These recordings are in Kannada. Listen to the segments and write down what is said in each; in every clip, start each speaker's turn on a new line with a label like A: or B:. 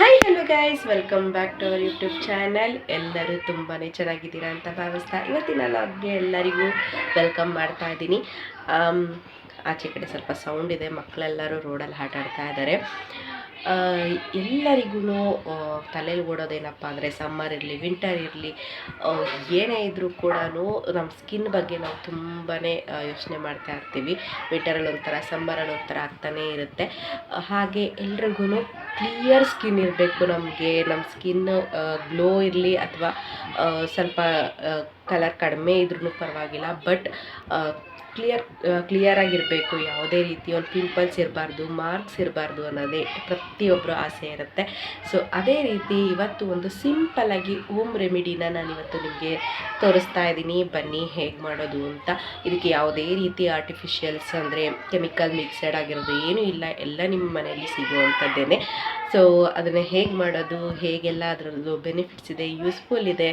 A: Hi hello guys welcome back to our YouTube channel ಎಲ್ಲರೂ ತುಂಬಾ ಚೆನ್ನಾಗಿದ್ದೀರಾ ಅಂತ ಭಾವಿಸ್ತಾ ಇವತ್ತಿನ ಲಾಗ್ಗೆ ಎಲ್ಲರಿಗೂ ವೆಲ್ಕಮ್ ಮಾಡ್ತಾ ಇದ್ದೀನಿ. ಆಚೆ ಕಡೆ ಸ್ವಲ್ಪ ಸೌಂಡ್ ಇದೆ. ಮಕ್ಕಳೆಲ್ಲರೂ ರೋಡಲ್ಲಿ ಆಟ ಆಡ್ತಾ ಇದ್ದಾರೆ ಎಲ್ಲರಿಗೂ ತಲೆಯಲ್ಲಿ ಓಡೋದೇನಪ್ಪ ಅಂದರೆ ಸಮ್ಮರ್ ಇರಲಿ ವಿಂಟರ್ ಇರಲಿ ಏನೇ ಇದ್ದರೂ ಕೂಡ ನಮ್ಮ ಸ್ಕಿನ್ ಬಗ್ಗೆ ನಾವು ತುಂಬಾ ಯೋಚನೆ ಮಾಡ್ತಾ ಇರ್ತೀವಿ. ವಿಂಟರಲ್ಲಿ ಒಂಥರ ಸಮ್ಮರಲ್ಲಿ ಒಂಥರ ಆಗ್ತಾನೇ ಇರುತ್ತೆ. ಹಾಗೆ ಎಲ್ರಿಗೂ ಕ್ಲಿಯರ್ ಸ್ಕಿನ್ ಇರಬೇಕು ನಮಗೆ ನಮ್ಮ ಸ್ಕಿನ್ ಗ್ಲೋ ಇರಲಿ ಅಥವಾ ಸ್ವಲ್ಪ ಕಲರ್ ಕಡಿಮೆ ಇದ್ರೂ ಪರವಾಗಿಲ್ಲ. ಬಟ್ ಕ್ಲಿಯರ್ ಕ್ಲಿಯರ್ ಆಗಿರಬೇಕು ಯಾವುದೇ ರೀತಿ. ಒಂದು ಪಿಂಪಲ್ಸ್ ಇರಬಾರ್ದು ಮಾರ್ಕ್ಸ್ ಇರಬಾರ್ದು ಅನ್ನೋದೇ ಪ್ರತಿಯೊಬ್ಬರು ಆಸೆ ಇರುತ್ತೆ. ಸೊ ಅದೇ ರೀತಿ ಇವತ್ತು ಒಂದು ಸಿಂಪಲ್ಲಾಗಿ ಹೋಮ್ ರೆಮಿಡಿನ ನಾನು ಇವತ್ತು ನಿಮಗೆ ತೋರಿಸ್ತಾ ಇದ್ದೀನಿ. ಬನ್ನಿ ಹೇಗೆ ಮಾಡೋದು ಅಂತ. ಇದಕ್ಕೆ ಯಾವುದೇ ರೀತಿ ಆರ್ಟಿಫಿಷಿಯಲ್ಸ್ ಅಂದರೆ ಕೆಮಿಕಲ್ ಮಿಕ್ಸೆಡ್ ಆಗಿರೋದು ಏನೂ ಇಲ್ಲ. ಎಲ್ಲ ನಿಮ್ಮ ಮನೆಯಲ್ಲಿ ಸಿಗುವಂಥದ್ದೇನೆ. ಸೊ ಅದನ್ನು ಹೇಗೆ ಮಾಡೋದು, ಹೇಗೆಲ್ಲ ಅದರದ್ದು ಬೆನಿಫಿಟ್ಸ್ ಇದೆ ಯೂಸ್ಫುಲ್ ಇದೆ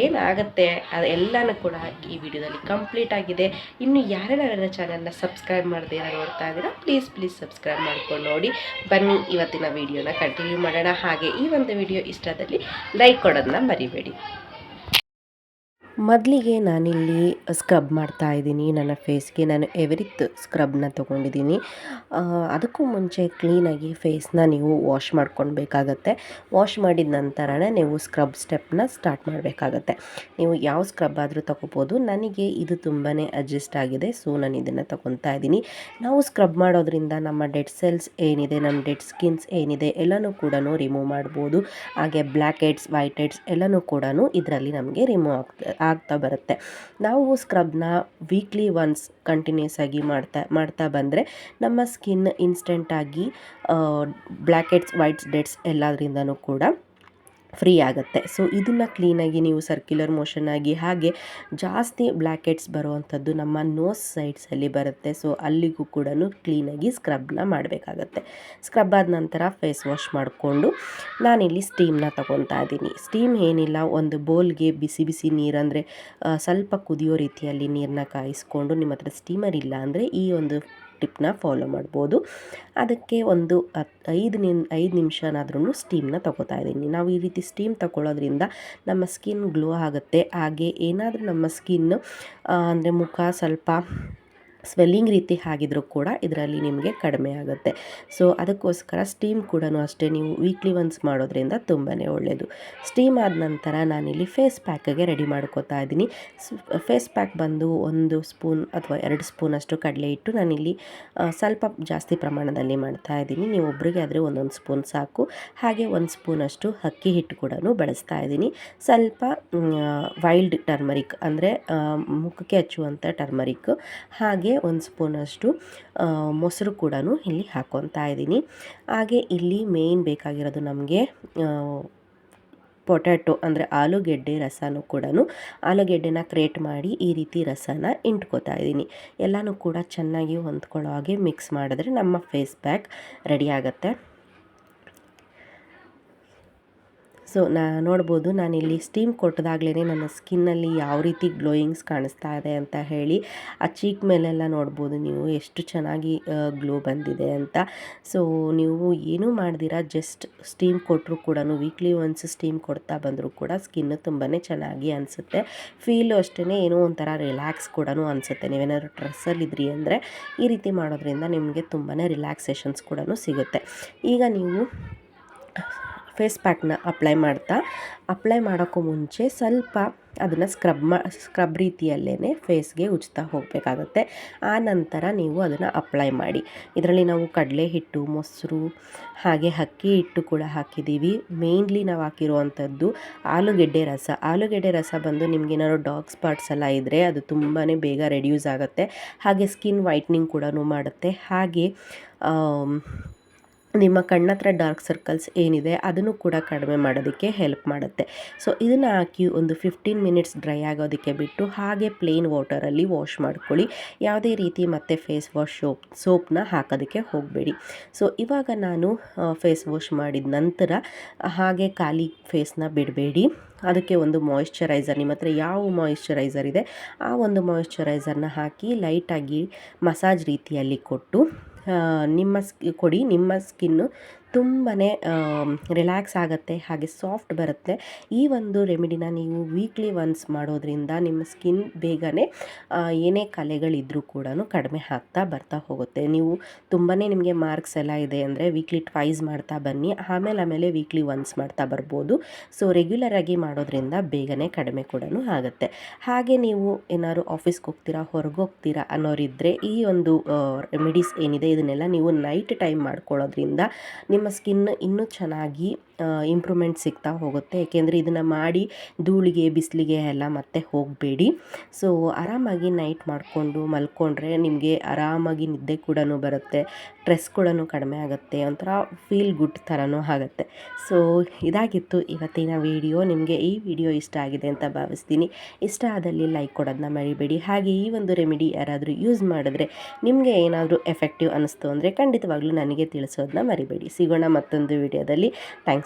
A: ಏನಾಗುತ್ತೆ ಅದೆಲ್ಲನೂ ಕೂಡ ಈ ವಿಡಿಯೋದಲ್ಲಿ ಕಂಪ್ಲೀಟ್ ಆಗಿದೆ. ಇನ್ನು ಯಾರ್ಯಾರು ನನ್ನ ಚಾನಲ್ನ ಸಬ್ಸ್ಕ್ರೈಬ್ ಮಾಡದೇ ನೋಡ್ತಾ ಇದ್ದೀರಾ ಪ್ಲೀಸ್ ಪ್ಲೀಸ್ ಸಬ್ಸ್ಕ್ರೈಬ್ ಮಾಡ್ಕೊಂಡು ನೋಡಿ. ಬನ್ನಿ, ಇವತ್ತಿನ ವಿಡಿಯೋನ ಕಂಟಿನ್ಯೂ ಮಾಡೋಣ. ಹಾಗೆ ಈ ಒಂದು ವಿಡಿಯೋ ಇಷ್ಟದಲ್ಲಿ ಲೈಕ್ ಕೊಡೋದನ್ನ ಮರಿಬೇಡಿ. ಮೊದಲಿಗೆ ನಾನಿಲ್ಲಿ ಸ್ಕ್ರಬ್ ಮಾಡ್ತಾ ಇದ್ದೀನಿ. ನನ್ನ ಫೇಸ್ಗೆ ನಾನು ಎವರಿತ್ ಸ್ಕ್ರಬ್ನ ತೊಗೊಂಡಿದ್ದೀನಿ. ಅದಕ್ಕೂ ಮುಂಚೆ ಕ್ಲೀನಾಗಿ ಫೇಸ್ನ ನೀವು ವಾಶ್ ಮಾಡ್ಕೊಳ್ಬೇಕಾಗತ್ತೆ. ವಾಶ್ ಮಾಡಿದ ನಂತರನೇ ನೀವು ಸ್ಕ್ರಬ್ ಸ್ಟೆಪ್ನ ಸ್ಟಾರ್ಟ್ ಮಾಡಬೇಕಾಗತ್ತೆ. ನೀವು ಯಾವ ಸ್ಕ್ರಬ್ ಆದರೂ ತಗೋಬೋದು. ನನಗೆ ಇದು ತುಂಬಾ ಅಡ್ಜಸ್ಟ್ ಆಗಿದೆ. ಸೊ ನಾನು ಇದನ್ನು ತಗೊತಾ ಇದ್ದೀನಿ. ನಾವು ಸ್ಕ್ರಬ್ ಮಾಡೋದ್ರಿಂದ ನಮ್ಮ ಡೆಡ್ ಸೆಲ್ಸ್ ಏನಿದೆ, ನಮ್ಮ ಡೆಡ್ ಸ್ಕಿನ್ಸ್ ಏನಿದೆ, ಎಲ್ಲನೂ ಕೂಡ ರಿಮೂವ್ ಮಾಡ್ಬೋದು. ಹಾಗೆ ಬ್ಲ್ಯಾಕ್ ಹೆಡ್ಸ್ ವೈಟ್ ಹೆಡ್ಸ್ ಎಲ್ಲನೂ ಕೂಡ ಇದರಲ್ಲಿ ನಮಗೆ ರಿಮೂವ್ ಆಗ್ತಾ ಆಗ್ತಾ ಬರುತ್ತೆ. ನಾವು ಸ್ಕ್ರಬ್ನ ವೀಕ್ಲಿ ಒನ್ಸ್ ಕಂಟಿನ್ಯೂಸ್ ಆಗಿ ಮಾಡ್ತಾ ಮಾಡ್ತಾ ಬಂದರೆ ನಮ್ಮ ಸ್ಕಿನ್ ಇನ್ಸ್ಟೆಂಟಾಗಿ ಬ್ಲ್ಯಾಕ್ ಹೆಡ್ಸ್ ವೈಟ್ಸ್ ಡೆಡ್ಸ್ ಎಲ್ಲದರಿಂದನೂ ಕೂಡ ಫ್ರೀ ಆಗುತ್ತೆ. ಸೊ ಇದನ್ನು ಕ್ಲೀನಾಗಿ ನೀವು ಸರ್ಕ್ಯುಲರ್ ಮೋಷನ್ ಆಗಿ ಹಾಗೆ ಜಾಸ್ತಿ ಬ್ಲ್ಯಾಕೆಟ್ಸ್ ಬರುವಂಥದ್ದು ನಮ್ಮ ನೋಸ್ ಸೈಡ್ಸಲ್ಲಿ ಬರುತ್ತೆ. ಸೊ ಅಲ್ಲಿಗೂ ಕೂಡ ಕ್ಲೀನಾಗಿ ಸ್ಕ್ರಬ್ನ ಮಾಡಬೇಕಾಗತ್ತೆ. ಸ್ಕ್ರಬ್ ಆದ ನಂತರ ಫೇಸ್ ವಾಶ್ ಮಾಡಿಕೊಂಡು ನಾನಿಲ್ಲಿ ಸ್ಟೀಮ್ನ ತಗೊತಾ ಇದ್ದೀನಿ. ಸ್ಟೀಮ್ ಏನಿಲ್ಲ, ಒಂದು ಬೋಲ್ಗೆ ಬಿಸಿ ಬಿಸಿ ನೀರಂದರೆ ಸ್ವಲ್ಪ ಕುದಿಯೋ ರೀತಿಯಲ್ಲಿ ನೀರನ್ನ ಕಾಯಿಸ್ಕೊಂಡು ನಿಮ್ಮ ಹತ್ರ ಸ್ಟೀಮರ್ ಇಲ್ಲ ಅಂದರೆ ಈ ಒಂದು ಟಿಪ್ನ ಫಾಲೋ ಮಾಡ್ಬೋದು. ಅದಕ್ಕೆ ಒಂದು ಐದು ನಿಮ್ ಐದು ನಿಮಿಷನಾದ್ರೂ ಸ್ಟೀಮ್ನ ತಗೋತಾ ಇದ್ದೀನಿ. ನಾವು ಈ ರೀತಿ ಸ್ಟೀಮ್ ತಗೊಳ್ಳೋದ್ರಿಂದ ನಮ್ಮ ಸ್ಕಿನ್ ಗ್ಲೋ ಆಗುತ್ತೆ. ಹಾಗೆ ಏನಾದರೂ ನಮ್ಮ ಸ್ಕಿನ್ ಅಂದರೆ ಮುಖ ಸ್ವಲ್ಪ ಸ್ವೆಲ್ಲಿಂಗ್ ರೀತಿ ಆಗಿದ್ರೂ ಕೂಡ ಇದರಲ್ಲಿ ನಿಮಗೆ ಕಡಿಮೆ ಆಗುತ್ತೆ. ಸೊ ಅದಕ್ಕೋಸ್ಕರ ಸ್ಟೀಮ್ ಕೂಡ ಅಷ್ಟೇ ನೀವು ವೀಕ್ಲಿ ಒನ್ಸ್ ಮಾಡೋದ್ರಿಂದ ತುಂಬಾ ಒಳ್ಳೆಯದು ಸ್ಟೀಮ್ ಆದ ನಂತರ ನಾನಿಲ್ಲಿ ಫೇಸ್ ಪ್ಯಾಕಿಗೆ ರೆಡಿ ಮಾಡ್ಕೋತಾ ಇದ್ದೀನಿ. ಫೇಸ್ ಪ್ಯಾಕ್ ಬಂದು ಒಂದು ಸ್ಪೂನ್ ಅಥವಾ ಎರಡು ಸ್ಪೂನಷ್ಟು ಕಡಲೆ ಇಟ್ಟು ನಾನಿಲ್ಲಿ ಸ್ವಲ್ಪ ಜಾಸ್ತಿ ಪ್ರಮಾಣದಲ್ಲಿ ಮಾಡ್ತಾ ಇದ್ದೀನಿ. ನೀವು ಒಬ್ಬರಿಗೆ ಆದರೆ ಒಂದೊಂದು ಸ್ಪೂನ್ ಸಾಕು. ಹಾಗೆ ಒಂದು ಸ್ಪೂನಷ್ಟು ಅಕ್ಕಿ ಹಿಟ್ಟು ಕೂಡ ಬಳಸ್ತಾ ಇದ್ದೀನಿ. ಸ್ವಲ್ಪ ವೈಲ್ಡ್ ಟರ್ಮರಿಕ್ ಅಂದರೆ ಮುಖಕ್ಕೆ ಹಚ್ಚುವಂಥ ಟರ್ಮರಿಕ್ ಹಾಗೆ ಒಂದು ಸ್ಪೂನಷ್ಟು ಮೊಸರು ಕೂಡ ಇಲ್ಲಿ ಹಾಕ್ಕೊತಾ ಇದ್ದೀನಿ. ಹಾಗೆ ಇಲ್ಲಿ ಮೇಯ್ನ್ ಬೇಕಾಗಿರೋದು ನಮಗೆ ಪೊಟ್ಯಾಟೊ ಅಂದರೆ ಆಲೂಗೆಡ್ಡೆ ರಸನೂ ಕೂಡ ಆಲೂಗೆಡ್ಡೆನ ಕ್ರಿಯೇಟ್ ಮಾಡಿ ಈ ರೀತಿ ರಸನ ಇಂಟ್ಕೋತಾ ಇದ್ದೀನಿ. ಎಲ್ಲನೂ ಕೂಡ ಚೆನ್ನಾಗಿ ಹೊಂದ್ಕೊಳ್ಳೋ ಹಾಗೆ ಮಿಕ್ಸ್ ಮಾಡಿದ್ರೆ ನಮ್ಮ ಫೇಸ್ ಪ್ಯಾಕ್ ರೆಡಿ ಆಗುತ್ತೆ. ಸೊ, ನಾ ನೋಡ್ಬೋದು ನಾನಿಲ್ಲಿ ಸ್ಟೀಮ್ ಕೊಟ್ಟದಾಗಲೇ ನನ್ನ ಸ್ಕಿನ್ನಲ್ಲಿ ಯಾವ ರೀತಿ ಗ್ಲೋಯಿಂಗ್ಸ್ ಕಾಣಿಸ್ತಾ ಇದೆ ಅಂತ ಹೇಳಿ, ಆ ಚೀಕ್ ಮೇಲೆಲ್ಲ ನೋಡ್ಬೋದು ನೀವು ಎಷ್ಟು ಚೆನ್ನಾಗಿ ಗ್ಲೋ ಬಂದಿದೆ ಅಂತ. ಸೊ, ನೀವು ಏನೂ ಮಾಡ್ದಿರಾ ಜಸ್ಟ್ ಸ್ಟೀಮ್ ಕೊಟ್ಟರು ಕೂಡ ವೀಕ್ಲಿ ಒನ್ಸ್ ಸ್ಟೀಮ್ ಕೊಡ್ತಾ ಬಂದರೂ ಕೂಡ ಸ್ಕಿನ್ ತುಂಬಾ ಚೆನ್ನಾಗಿ ಅನಿಸುತ್ತೆ. ಫೀಲು ಅಷ್ಟೇ ಏನೋ ಒಂಥರ ರಿಲ್ಯಾಕ್ಸ್ ಕೂಡ ಅನಿಸುತ್ತೆ. ನೀವೇನಾದ್ರು ಡ್ರೆಸ್ಸಲ್ಲಿದ್ರಿ ಅಂದರೆ ಈ ರೀತಿ ಮಾಡೋದ್ರಿಂದ ನಿಮಗೆ ತುಂಬಾ ರಿಲ್ಯಾಕ್ಸೇಷನ್ಸ್ ಕೂಡ ಸಿಗುತ್ತೆ. ಈಗ ನೀವು ಫೇಸ್ ಪ್ಯಾಕ್ನ ಅಪ್ಲೈ ಮಾಡ್ತಾ, ಅಪ್ಲೈ ಮಾಡೋಕ್ಕೂ ಮುಂಚೆ ಸ್ವಲ್ಪ ಅದನ್ನು ಸ್ಕ್ರಬ್ ಮಾ, ಸ್ಕ್ರಬ್ ರೀತಿಯಲ್ಲೇ ಫೇಸ್ಗೆ ಉಜ್ತಾ ಹೋಗಬೇಕಾಗತ್ತೆ. ಆ ನಂತರ ನೀವು ಅದನ್ನು ಅಪ್ಲೈ ಮಾಡಿ. ಇದರಲ್ಲಿ ನಾವು ಕಡಲೆ ಹಿಟ್ಟು ಮೊಸರು, ಹಾಗೆ ಅಕ್ಕಿ ಹಿಟ್ಟು ಕೂಡ ಹಾಕಿದ್ದೀವಿ. ಮೇಯ್ನ್ಲಿ ನಾವು ಹಾಕಿರುವಂಥದ್ದು ಆಲೂಗೆಡ್ಡೆ ರಸ. ಆಲೂಗೆಡ್ಡೆ ರಸ ಬಂದು ನಿಮಗೇನಾದ್ರು ಡಾಗ್ ಸ್ಪಾಟ್ಸ್ ಎಲ್ಲ ಇದ್ದರೆ ಅದು ತುಂಬಾ ಬೇಗ ರೆಡ್ಯೂಸ್ ಆಗುತ್ತೆ. ಹಾಗೆ ಸ್ಕಿನ್ ವೈಟ್ನಿಂಗ್ ಕೂಡ ಮಾಡುತ್ತೆ. ಹಾಗೆ ನಿಮ್ಮ ಕಣ್ಣತ್ರ ಡಾರ್ಕ್ ಸರ್ಕಲ್ಸ್ ಏನಿದೆ ಅದನ್ನು ಕೂಡ ಕಡಿಮೆ ಮಾಡೋದಕ್ಕೆ ಹೆಲ್ಪ್ ಮಾಡುತ್ತೆ. ಸೊ, ಇದನ್ನು ಹಾಕಿ ಒಂದು ಫಿಫ್ಟೀನ್ ಮಿನಿಟ್ಸ್ ಡ್ರೈ ಆಗೋದಕ್ಕೆ ಬಿಟ್ಟು ಹಾಗೆ ಪ್ಲೇನ್ ವಾಟರಲ್ಲಿ ವಾಶ್ ಮಾಡ್ಕೊಳ್ಳಿ. ಯಾವುದೇ ರೀತಿ ಮತ್ತೆ ಫೇಸ್ ವಾಶ್ ಸೋಪ್ ಸೋಪ್ನ ಹಾಕೋದಕ್ಕೆ ಹೋಗಬೇಡಿ. ಸೊ, ಇವಾಗ ನಾನು ಫೇಸ್ ವಾಶ್ ಮಾಡಿದ ನಂತರ ಹಾಗೆ ಖಾಲಿ ಫೇಸ್ನ ಬಿಡಬೇಡಿ. ಅದಕ್ಕೆ ಒಂದು ಮಾಯಿಶ್ಚರೈಸರ್ ನಿಮ್ಮ ಹತ್ರ ಯಾವ ಮಾಯಿಶ್ಚರೈಸರ್ ಇದೆ, ಆ ಒಂದು ಮಾಯಿಶ್ಚರೈಸರ್ನ ಹಾಕಿ ಲೈಟಾಗಿ ಮಸಾಜ್ ರೀತಿಯಲ್ಲಿ ಕೊಟ್ಟು ನಿಮ್ಮ ಸ್ಕಿ ಕೊಡಿ ನಿಮ್ಮ ಸ್ಕಿನ್ನು ತುಂಬಾ ರಿಲ್ಯಾಕ್ಸ್ ಆಗುತ್ತೆ, ಹಾಗೆ ಸಾಫ್ಟ್ ಬರುತ್ತೆ. ಈ ಒಂದು ರೆಮಿಡಿನ ನೀವು ವೀಕ್ಲಿ ಒನ್ಸ್ ಮಾಡೋದ್ರಿಂದ ನಿಮ್ಮ ಸ್ಕಿನ್ ಬೇಗನೆ ಏನೇ ಕಲೆಗಳಿದ್ರೂ ಕೂಡ ಕಡಿಮೆ ಆಗ್ತಾ ಬರ್ತಾ ಹೋಗುತ್ತೆ. ನೀವು ತುಂಬಾ ನಿಮಗೆ ಮಾರ್ಕ್ಸ್ ಎಲ್ಲ ಇದೆ ಅಂದರೆ ವೀಕ್ಲಿ ಟ್ವೈಸ್ ಮಾಡ್ತಾ ಬನ್ನಿ, ಆಮೇಲೆ ಆಮೇಲೆ ವೀಕ್ಲಿ ಒನ್ಸ್ ಮಾಡ್ತಾ ಬರ್ಬೋದು. ಸೊ ರೆಗ್ಯುಲರಾಗಿ ಮಾಡೋದ್ರಿಂದ ಬೇಗನೆ ಕಡಿಮೆ ಕೂಡ ಆಗುತ್ತೆ. ಹಾಗೆ ನೀವು ಏನಾದ್ರು ಆಫೀಸ್ಗೆ ಹೋಗ್ತೀರಾ, ಹೊರಗೆ ಹೋಗ್ತೀರಾ ಅನ್ನೋರಿದ್ದರೆ ಈ ಒಂದು ರೆಮಿಡೀಸ್ ಏನಿದೆ, ಇದನ್ನೆಲ್ಲ ನೀವು ನೈಟ್ ಟೈಮ್ ಮಾಡ್ಕೊಳ್ಳೋದ್ರಿಂದ ನಿಮ್ಮ ಸ್ಕಿನ್ ಇನ್ನೂ ಚೆನ್ನಾಗಿ ಇಂಪ್ರೂವ್ಮೆಂಟ್ ಸಿಗ್ತಾ ಹೋಗುತ್ತೆ. ಏಕೆಂದರೆ ಇದನ್ನು ಮಾಡಿ ಧೂಳಿಗೆ, ಬಿಸಿಲಿಗೆ ಎಲ್ಲ ಮತ್ತೆ ಹೋಗಬೇಡಿ. ಸೊ ಆರಾಮಾಗಿ ನೈಟ್ ಮಾಡಿಕೊಂಡು ಮಲ್ಕೊಂಡ್ರೆ ನಿಮಗೆ ಆರಾಮಾಗಿ ನಿದ್ದೆ ಕೂಡ ಬರುತ್ತೆ ಸ್ಟ್ರೆಸ್ ಕೂಡ ಕಡಿಮೆ ಆಗುತ್ತೆ, ಒಂಥರ ಫೀಲ್ ಗುಡ್ ಥರನೂ ಆಗುತ್ತೆ. ಸೊ ಇದಾಗಿತ್ತು ಇವತ್ತಿನ ವಿಡಿಯೋ ನಿಮಗೆ ಈ ವಿಡಿಯೋ ಇಷ್ಟ ಆಗಿದೆ ಅಂತ ಭಾವಿಸ್ತೀನಿ. ಇಷ್ಟ ಆದಲ್ಲಿ ಲೈಕ್ ಕೊಡೋದನ್ನ ಮರಿಬೇಡಿ. ಹಾಗೆ ಈ ಒಂದು ರೆಮಿಡಿ ಯಾರಾದರೂ ಯೂಸ್ ಮಾಡಿದ್ರೆ ನಿಮಗೆ ಏನಾದರೂ ಎಫೆಕ್ಟಿವ್ ಅನ್ನಿಸ್ತು ಅಂದರೆ ಖಂಡಿತವಾಗ್ಲೂ ನನಗೆ ತಿಳಿಸೋದನ್ನ ಮರಿಬೇಡಿ. ಸಿಗೋಣ ಮತ್ತೊಂದು ವಿಡಿಯೋದಲ್ಲಿ ಥ್ಯಾಂಕ್ಸ್